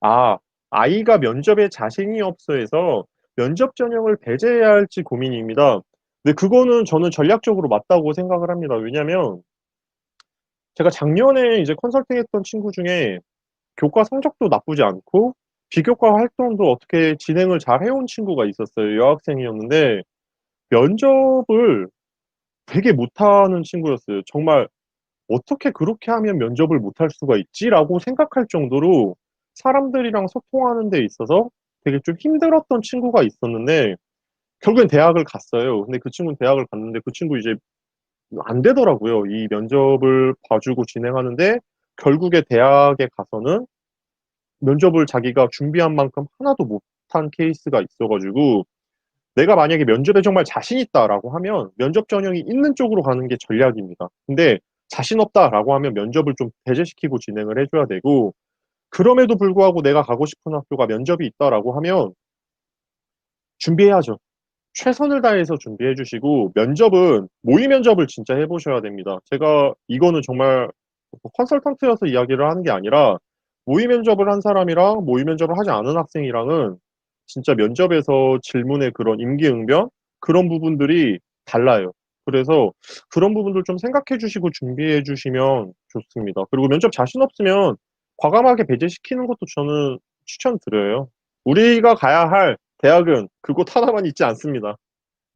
아, 아이가 면접에 자신이 없어 해서 면접 전형을 배제해야 할지 고민입니다. 근데 그거는 저는 전략적으로 맞다고 생각을 합니다. 왜냐면 제가 작년에 이제 컨설팅 했던 친구 중에 교과 성적도 나쁘지 않고 비교과 활동도 어떻게 진행을 잘 해온 친구가 있었어요. 여학생이었는데 면접을 되게 못하는 친구였어요. 정말 ' 어떻게 그렇게 하면 면접을 못할 수가 있지?'라고 생각할 정도로 사람들이랑 소통하는 데 있어서 되게 좀 힘들었던 친구가 있었는데 결국엔 대학을 갔어요. 근데 그 친구는 대학을 갔는데 그 친구 이제 안 되더라고요. 이 면접을 봐 주고 진행하는데 결국에 대학에 가서는 면접을 자기가 준비한 만큼 하나도 못한 케이스가 있어 가지고 '내가 만약에 면접에 정말 자신 있다.'라고 하면 면접 전형이 있는 쪽으로 가는 게 전략입니다. 근데 ' 자신 없다.'라고 하면 면접을 좀 배제시키고 진행을 해 줘야 되고 그럼에도 불구하고 '내가 가고 싶은 학교가 면접이 있다.'라고 하면 준비해야죠. 최선을 다해서 준비해 주시고 면접은 모의 면접을 진짜 해 보셔야 됩니다. 제가 이거는 정말 컨설턴트여서 이야기를 하는 게 아니라 모의 면접을 한 사람이랑 모의 면접을 하지 않은 학생이랑은 진짜 면접에서 질문의 그런 임기응변 그런 부분들이 달라요. 그래서 그런 부분들 좀 생각해 주시고 준비해 주시면 좋습니다. 그리고 면접 자신 없으면 과감하게 배제시키는 것도 저는 추천드려요. 우리가 가야 할 대학은 그곳 하나만 있지 않습니다.